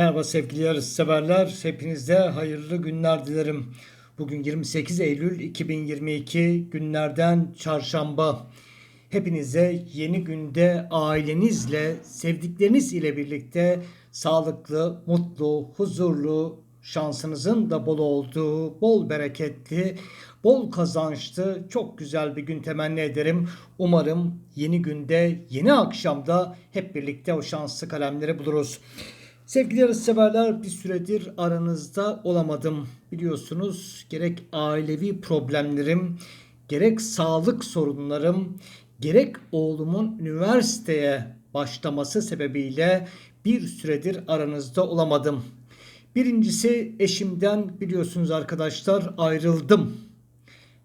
Merhaba sevgili yarışseverler. Hepinize hayırlı günler dilerim. Bugün 28 Eylül 2022 günlerden çarşamba. Hepinize yeni günde ailenizle, sevdikleriniz ile birlikte sağlıklı, mutlu, huzurlu, şansınızın da bol olduğu, bol bereketli, bol kazançlı, çok güzel bir gün temenni ederim. Umarım yeni günde, yeni akşamda hep birlikte o şanslı kalemleri buluruz. Sevgili yarışseverler bir süredir aranızda olamadım. Biliyorsunuz gerek ailevi problemlerim, gerek sağlık sorunlarım, gerek oğlumun üniversiteye başlaması sebebiyle bir süredir aranızda olamadım. Birincisi eşimden biliyorsunuz arkadaşlar ayrıldım.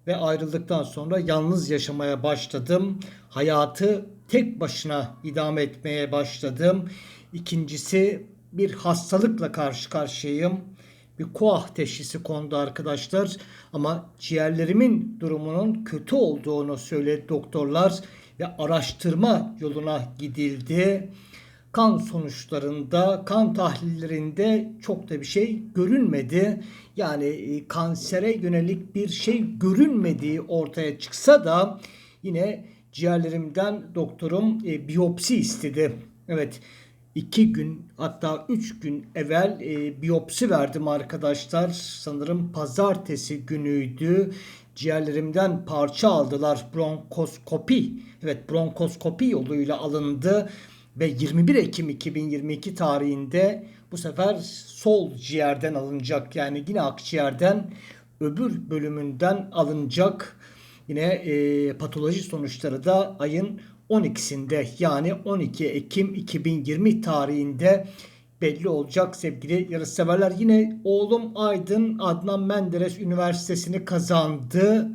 Ve ayrıldıktan sonra yalnız yaşamaya başladım. Hayatı tek başına idame etmeye başladım. İkincisi bir hastalıkla karşı karşıyayım. Bir koah teşhisi kondu arkadaşlar. Ama ciğerlerimin durumunun kötü olduğunu söyledi doktorlar ve araştırma yoluna gidildi. Kan sonuçlarında, kan tahlillerinde çok da bir şey görünmedi. Yani e, kansere yönelik bir şey görünmediği ortaya çıksa da yine ciğerlerimden doktorum e, biyopsi istedi. Evet iki gün hatta üç gün evvel e, biyopsi verdim arkadaşlar. Sanırım pazartesi günüydü. Ciğerlerimden parça aldılar. Bronkoskopi. Evet bronkoskopi yoluyla alındı. Ve 21 Ekim 2022 tarihinde bu sefer sol ciğerden alınacak. Yani yine akciğerden öbür bölümünden alınacak. Yine e, patoloji sonuçları da ayın 12'sinde yani 12 Ekim 2020 tarihinde belli olacak sevgili yarışseverler. Yine oğlum Aydın Adnan Menderes Üniversitesi'ni kazandı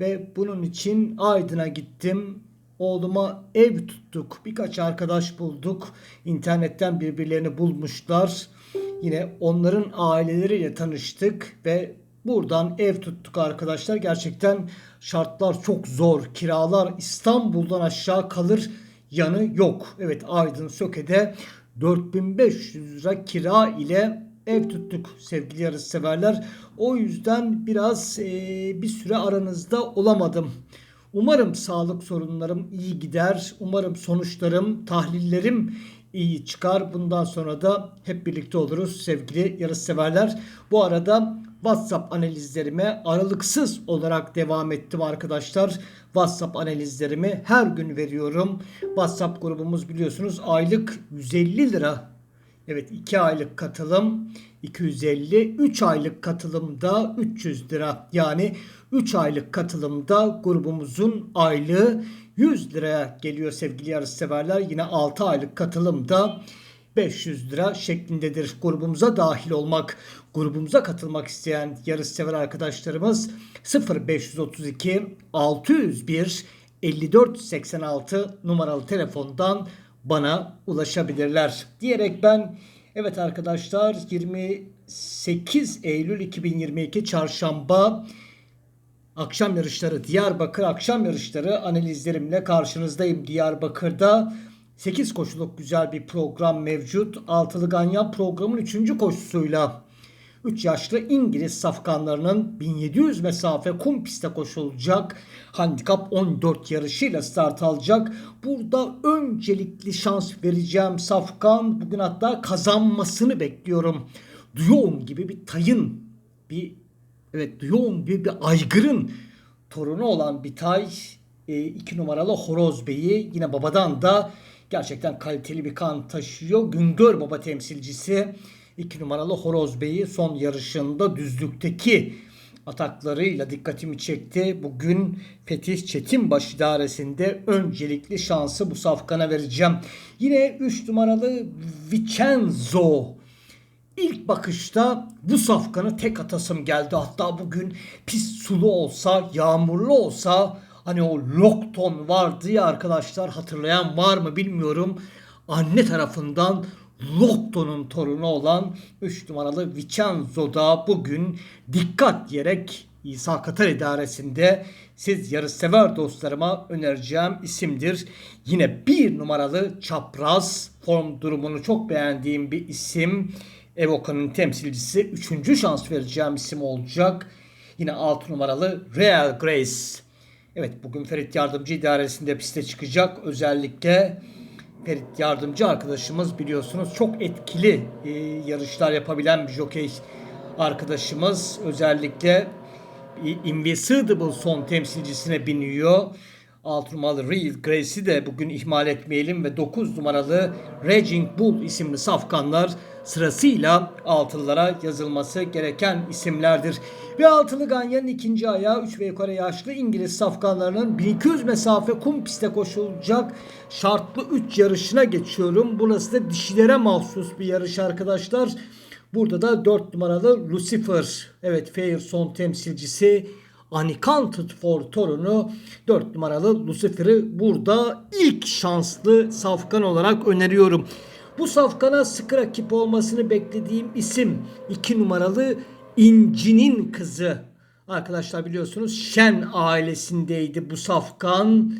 ve bunun için Aydın'a gittim. Oğluma ev tuttuk. Birkaç arkadaş bulduk. İnternetten birbirlerini bulmuşlar. Yine onların aileleriyle tanıştık ve buradan ev tuttuk arkadaşlar. Gerçekten şartlar çok zor. Kiralar İstanbul'dan aşağı kalır yanı yok. Evet Aydın Söke'de 4500 lira kira ile ev tuttuk sevgili yarışseverler. O yüzden biraz e, bir süre aranızda olamadım. Umarım sağlık sorunlarım iyi gider. Umarım sonuçlarım, tahlillerim iyi çıkar. Bundan sonra da hep birlikte oluruz sevgili yarışseverler. Bu arada WhatsApp analizlerime aralıksız olarak devam ettim arkadaşlar. WhatsApp analizlerimi her gün veriyorum. WhatsApp grubumuz biliyorsunuz aylık 150 lira. Evet 2 aylık katılım 250, 3 aylık katılımda 300 lira. Yani 3 aylık katılımda grubumuzun aylığı 100 liraya geliyor sevgili yarışseverler. Yine 6 aylık katılımda 500 lira şeklindedir. Grubumuza dahil olmak, grubumuza katılmak isteyen yarışsever arkadaşlarımız 0532 601 5486 numaralı telefondan bana ulaşabilirler. Diyerek ben evet arkadaşlar 28 Eylül 2022 çarşamba akşam yarışları Diyarbakır akşam yarışları analizlerimle karşınızdayım. Diyarbakır'da 8 koşuluk güzel bir program mevcut. Altılı Ganyan programın 3. koşusuyla 3 yaşlı İngiliz safkanlarının 1700 mesafe kum pistte koşulacak. Handikap 14 yarışıyla start alacak. Burada öncelikli şans vereceğim safkan. Bugün hatta kazanmasını bekliyorum. Duyon gibi bir tayın bir evet Duyon gibi bir aygırın torunu olan bir tay. 2 e, numaralı Horoz Bey'i yine babadan da gerçekten kaliteli bir kan taşıyor. Güngör baba temsilcisi 2 numaralı Horoz Bey'i son yarışında düzlükteki ataklarıyla dikkatimi çekti. Bugün Fetih Çetinbaş idaresinde öncelikli şansı bu safkana vereceğim. Yine 3 numaralı Vicenzo. İlk bakışta bu safkanı tek atasım geldi. Hatta bugün pis sulu olsa, yağmurlu olsa hani o Lockton vardı ya arkadaşlar hatırlayan var mı bilmiyorum. Anne tarafından Lotto'nun torunu olan 3 numaralı Vicenzo da bugün dikkat diyerek İsa Katar idaresinde siz yarışsever dostlarıma önereceğim isimdir. Yine bir numaralı çapraz form durumunu çok beğendiğim bir isim. Evoka'nın temsilcisi. Üçüncü şans vereceğim isim olacak. Yine 6 numaralı Real Grace. Evet bugün Ferit Yardımcı idaresinde piste çıkacak. Özellikle Ferit Yardımcı arkadaşımız biliyorsunuz çok etkili e, yarışlar yapabilen bir jokey arkadaşımız. Özellikle Invisible son temsilcisine biniyor. 6 numaralı Real Grace'i de bugün ihmal etmeyelim ve 9 numaralı Raging Bull isimli safkanlar sırasıyla altılılara yazılması gereken isimlerdir. Ve altılı Ganyan'ın ikinci ayağı 3 ve yukarı yaşlı İngiliz safkanlarının 1200 mesafe kum piste koşulacak şartlı 3 yarışına geçiyorum. Burası da dişilere mahsus bir yarış arkadaşlar. Burada da 4 numaralı Lucifer. Evet Fair son temsilcisi Unaccounted for torunu 4 numaralı Lucifer'ı burada ilk şanslı safkan olarak öneriyorum. Bu safkana sıkı rakip olmasını beklediğim isim 2 numaralı İnci'nin kızı. Arkadaşlar biliyorsunuz Şen ailesindeydi bu safkan.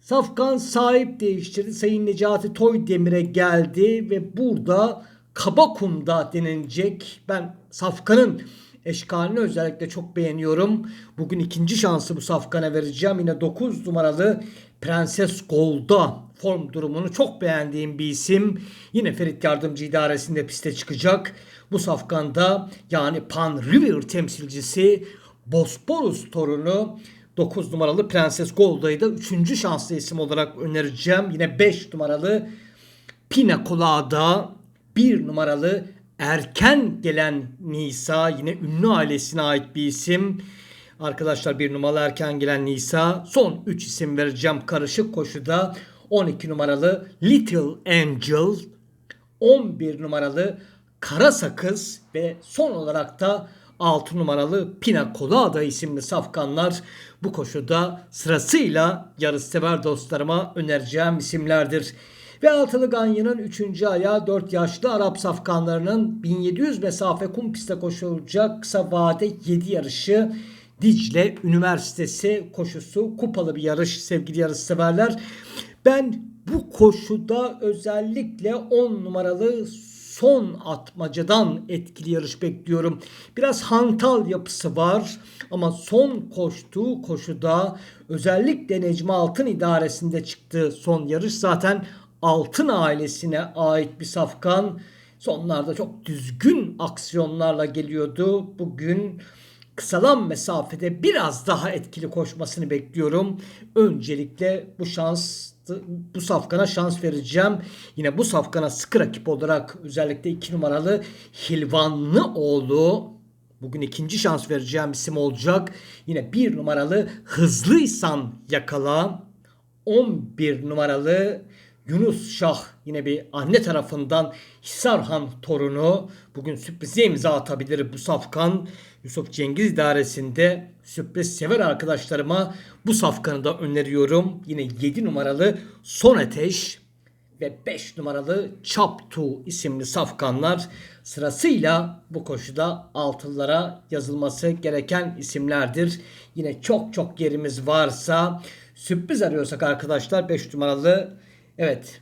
Safkan sahip değiştirdi. Sayın Necati Toy Demir'e geldi ve burada Kabakum'da denilecek. Ben Safkan'ın eşkalini özellikle çok beğeniyorum. Bugün ikinci şansı bu Safkan'a vereceğim. Yine 9 numaralı Prenses Gold'a form durumunu çok beğendiğim bir isim. Yine Ferit Yardımcı idaresinde piste çıkacak. Bu safkanda yani Pan River temsilcisi Bosporus torunu 9 numaralı Prenses Golda'yı da 3. şanslı isim olarak önereceğim. Yine 5 numaralı Pina Colada 1 numaralı erken gelen Nisa yine ünlü ailesine ait bir isim. Arkadaşlar bir numaralı erken gelen Nisa. Son 3 isim vereceğim karışık koşuda. 12 numaralı Little Angel. 11 numaralı Kara Sakız ve son olarak da 6 numaralı Pina Colada isimli safkanlar bu koşuda sırasıyla yarışsever dostlarıma önereceğim isimlerdir. Ve altılı Ganyan'ın 3. ayağı 4 yaşlı Arap safkanlarının 1700 mesafe kum piste koşulacak kısa vade 7 yarışı Dicle Üniversitesi koşusu kupalı bir yarış sevgili yarışseverler. Ben bu koşuda özellikle 10 numaralı son atmacadan etkili yarış bekliyorum. Biraz hantal yapısı var ama son koştuğu koşuda özellikle Necmi Altın idaresinde çıktığı son yarış zaten Altın ailesine ait bir safkan. Sonlarda çok düzgün aksiyonlarla geliyordu. Bugün kısalan mesafede biraz daha etkili koşmasını bekliyorum. Öncelikle bu şans bu safkana şans vereceğim. Yine bu safkana sıkı rakip olarak özellikle 2 numaralı Hilvanlı oğlu bugün ikinci şans vereceğim isim olacak. Yine bir numaralı Hızlıysan Yakala. 11 numaralı Yunus Şah yine bir anne tarafından Hisarhan torunu bugün sürprize imza atabilir bu safkan. Yusuf Cengiz idaresinde sürpriz sever arkadaşlarıma bu safkanı da öneriyorum. Yine 7 numaralı Son Ateş ve 5 numaralı Çaptu isimli safkanlar sırasıyla bu koşuda altıllara yazılması gereken isimlerdir. Yine çok çok yerimiz varsa sürpriz arıyorsak arkadaşlar 5 numaralı Evet.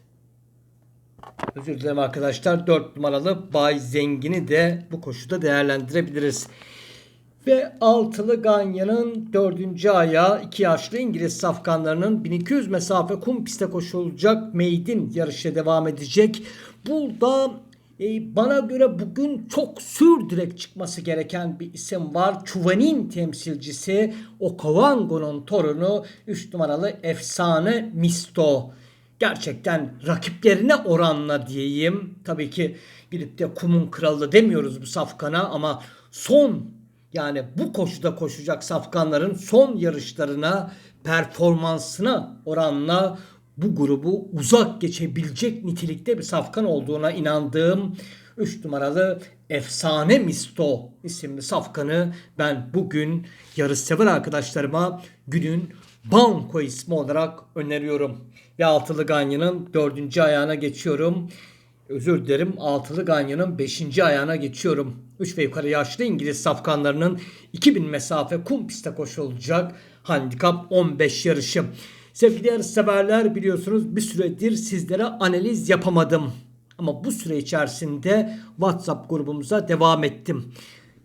Özür dilerim arkadaşlar. 4 numaralı Bay Zengin'i de bu koşuda değerlendirebiliriz. Ve altılı Ganya'nın dördüncü ayağı iki yaşlı İngiliz safkanlarının 1200 mesafe kum piste koşulacak Maiden yarışı devam edecek. Burada e, bana göre bugün çok sür direkt çıkması gereken bir isim var. Çuvanin temsilcisi Okavango'nun torunu 3 numaralı efsane Misto gerçekten rakiplerine oranla diyeyim. Tabii ki gidip de kumun kralı demiyoruz bu safkana ama son yani bu koşuda koşacak safkanların son yarışlarına performansına oranla bu grubu uzak geçebilecek nitelikte bir safkan olduğuna inandığım 3 numaralı Efsane Misto isimli safkanı ben bugün yarışsever arkadaşlarıma günün Banko ismi olarak öneriyorum. Ve altılı Ganyan'ın dördüncü ayağına geçiyorum. özür dilerim altılı ganyanın 5. ayağına geçiyorum. 3 ve yukarı yaşlı İngiliz safkanlarının 2000 mesafe kum pistte koşulacak handikap 15 yarışı. Sevgili yarışseverler biliyorsunuz bir süredir sizlere analiz yapamadım. Ama bu süre içerisinde WhatsApp grubumuza devam ettim.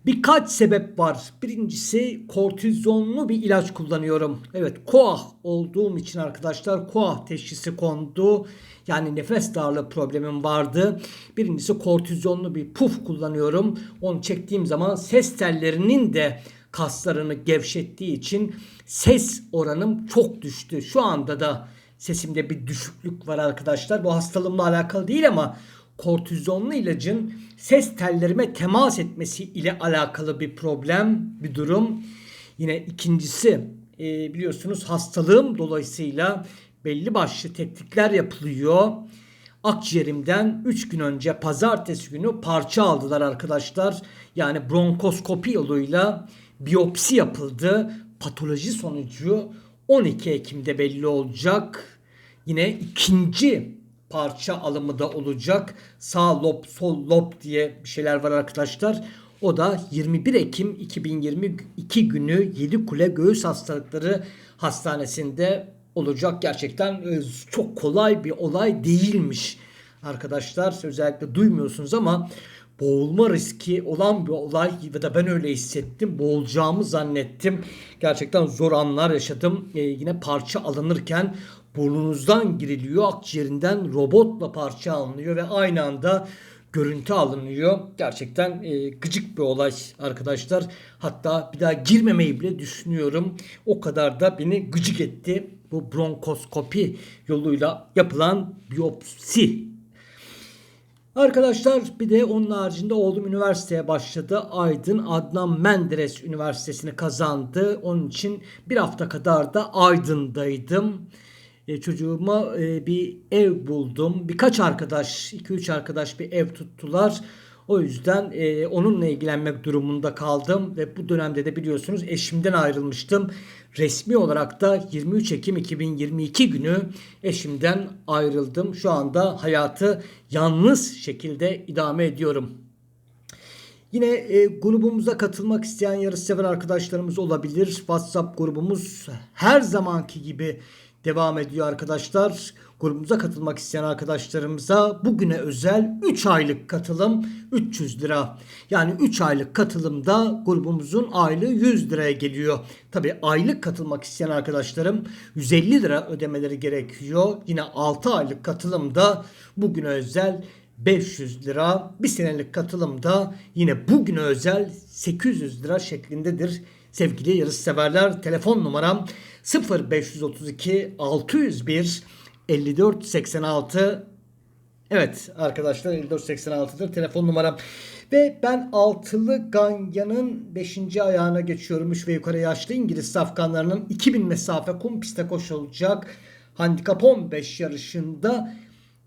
Birkaç sebep var. Birincisi kortizonlu bir ilaç kullanıyorum. Evet koah olduğum için arkadaşlar koah teşhisi kondu. Yani nefes darlığı problemim vardı. Birincisi kortizonlu bir puf kullanıyorum. Onu çektiğim zaman ses tellerinin de kaslarını gevşettiği için ses oranım çok düştü. Şu anda da sesimde bir düşüklük var arkadaşlar. Bu hastalığımla alakalı değil ama kortizonlu ilacın ses tellerime temas etmesi ile alakalı bir problem, bir durum. Yine ikincisi e, biliyorsunuz hastalığım dolayısıyla belli başlı tetkikler yapılıyor. Akciğerimden 3 gün önce pazartesi günü parça aldılar arkadaşlar. Yani bronkoskopi yoluyla biyopsi yapıldı. Patoloji sonucu 12 Ekim'de belli olacak. Yine ikinci parça alımı da olacak. Sağ lob, sol lob diye bir şeyler var arkadaşlar. O da 21 Ekim 2022 günü Yedikule Göğüs Hastalıkları Hastanesi'nde olacak. Gerçekten e, çok kolay bir olay değilmiş arkadaşlar. Özellikle duymuyorsunuz ama boğulma riski olan bir olay ve de ben öyle hissettim. Boğulacağımı zannettim. Gerçekten zor anlar yaşadım. Ee, yine parça alınırken burnunuzdan giriliyor, akciğerinden robotla parça alınıyor ve aynı anda görüntü alınıyor. Gerçekten e, gıcık bir olay arkadaşlar. Hatta bir daha girmemeyi bile düşünüyorum. O kadar da beni gıcık etti. Bu bronkoskopi yoluyla yapılan biyopsi Arkadaşlar bir de onun haricinde oğlum üniversiteye başladı. Aydın Adnan Menderes Üniversitesi'ni kazandı. Onun için bir hafta kadar da Aydın'daydım. E, çocuğuma e, bir ev buldum. Birkaç arkadaş, 2-3 arkadaş bir ev tuttular. O yüzden e, onunla ilgilenmek durumunda kaldım ve bu dönemde de biliyorsunuz eşimden ayrılmıştım. Resmi olarak da 23 Ekim 2022 günü eşimden ayrıldım. Şu anda hayatı yalnız şekilde idame ediyorum. Yine e, grubumuza katılmak isteyen yarışsever arkadaşlarımız olabilir. WhatsApp grubumuz her zamanki gibi devam ediyor arkadaşlar. Grubumuza katılmak isteyen arkadaşlarımıza bugüne özel 3 aylık katılım 300 lira. Yani 3 aylık katılımda grubumuzun aylığı 100 liraya geliyor. Tabi aylık katılmak isteyen arkadaşlarım 150 lira ödemeleri gerekiyor. Yine 6 aylık katılımda bugüne özel 500 lira. Bir senelik katılımda yine bugüne özel 800 lira şeklindedir. Sevgili yarışseverler telefon numaram 0532 601 5486 Evet arkadaşlar 5486'dır telefon numaram. Ve ben altılı ganyanın 5. ayağına geçiyorum. 3 ve yukarı yaşlı İngiliz safkanlarının 2000 mesafe kum piste koşulacak handikap 15 yarışında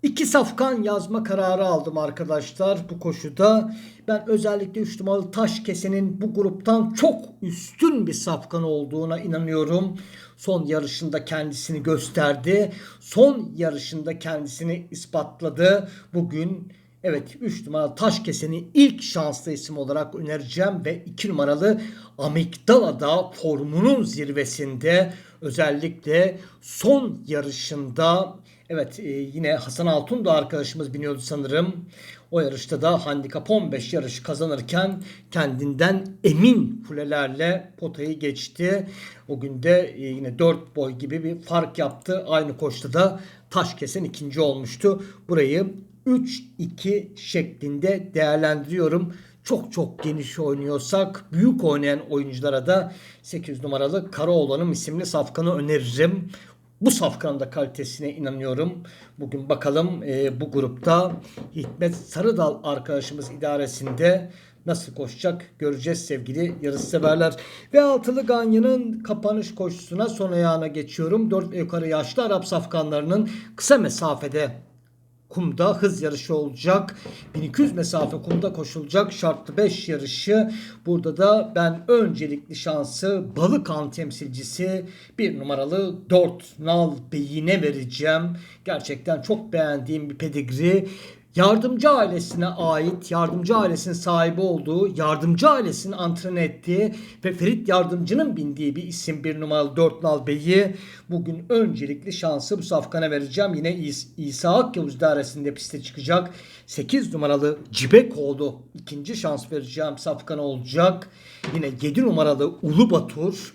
İki safkan yazma kararı aldım arkadaşlar bu koşuda. Ben özellikle 3 numaralı taş kesenin bu gruptan çok üstün bir safkan olduğuna inanıyorum. Son yarışında kendisini gösterdi. Son yarışında kendisini ispatladı. Bugün Evet 3 numaralı taş keseni ilk şanslı isim olarak önereceğim ve 2 numaralı Amigdala'da formunun zirvesinde özellikle son yarışında Evet e, yine Hasan Altun da arkadaşımız biniyordu sanırım. O yarışta da handikap 15 yarış kazanırken kendinden emin kulelerle potayı geçti. O günde e, yine 4 boy gibi bir fark yaptı. Aynı koşta da taş kesen ikinci olmuştu. Burayı 3-2 şeklinde değerlendiriyorum. Çok çok geniş oynuyorsak büyük oynayan oyunculara da 8 numaralı Karaoğlan'ın isimli safkanı öneririm. Bu safkanın da kalitesine inanıyorum. Bugün bakalım e, bu grupta Hikmet Sarıdal arkadaşımız idaresinde nasıl koşacak göreceğiz sevgili yarışseverler. Ve altılı Ganyan'ın kapanış koşusuna son ayağına geçiyorum. 4 yukarı yaşlı Arap safkanlarının kısa mesafede kumda hız yarışı olacak. 1200 mesafe kumda koşulacak şartlı 5 yarışı. Burada da ben öncelikli şansı Balıkan temsilcisi bir numaralı 4 Nal Bey'ine vereceğim. Gerçekten çok beğendiğim bir pedigri. Yardımcı ailesine ait, yardımcı ailesinin sahibi olduğu, yardımcı ailesinin antren ettiği ve Ferit Yardımcı'nın bindiği bir isim bir numaralı 4 nal beyi bugün öncelikli şansı bu safkana vereceğim. Yine İs- İsa Akyavuz dairesinde piste çıkacak. 8 numaralı Cibekoğlu ikinci şans vereceğim safkana olacak. Yine 7 numaralı Ulu Batur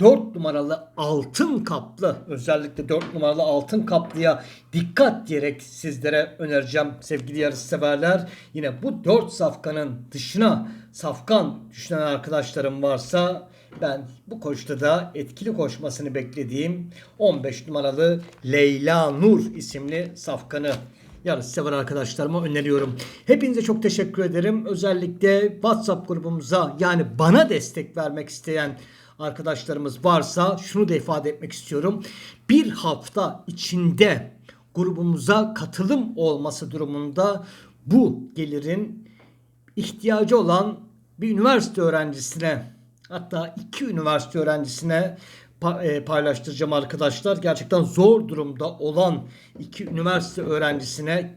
4 numaralı altın kaplı özellikle 4 numaralı altın kaplıya dikkat diyerek sizlere önereceğim sevgili yarışseverler. Yine bu 4 safkanın dışına safkan düşünen arkadaşlarım varsa ben bu koşuda da etkili koşmasını beklediğim 15 numaralı Leyla Nur isimli safkanı yarış sever arkadaşlarıma öneriyorum. Hepinize çok teşekkür ederim. Özellikle WhatsApp grubumuza yani bana destek vermek isteyen arkadaşlarımız varsa şunu da ifade etmek istiyorum. Bir hafta içinde grubumuza katılım olması durumunda bu gelirin ihtiyacı olan bir üniversite öğrencisine hatta iki üniversite öğrencisine e, paylaştıracağım arkadaşlar. Gerçekten zor durumda olan iki üniversite öğrencisine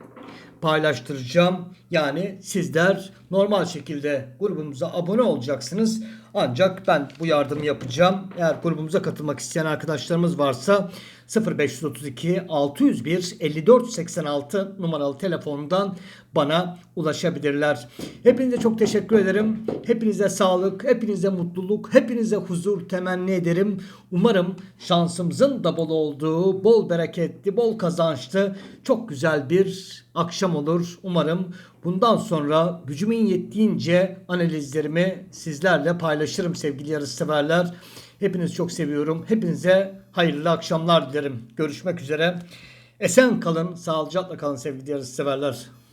paylaştıracağım. Yani sizler normal şekilde grubumuza abone olacaksınız. Ancak ben bu yardımı yapacağım. Eğer grubumuza katılmak isteyen arkadaşlarımız varsa 0532 601 54 86 numaralı telefondan bana ulaşabilirler. Hepinize çok teşekkür ederim. Hepinize sağlık, hepinize mutluluk, hepinize huzur temenni ederim. Umarım şansımızın da bol olduğu, bol bereketli, bol kazançlı, çok güzel bir akşam olur. Umarım bundan sonra gücümün yettiğince analizlerimi sizlerle paylaşırım sevgili yarışseverler. Hepinizi çok seviyorum. Hepinize hayırlı akşamlar dilerim. Görüşmek üzere. Esen kalın, sağlıcakla kalın sevgili yarışseverler.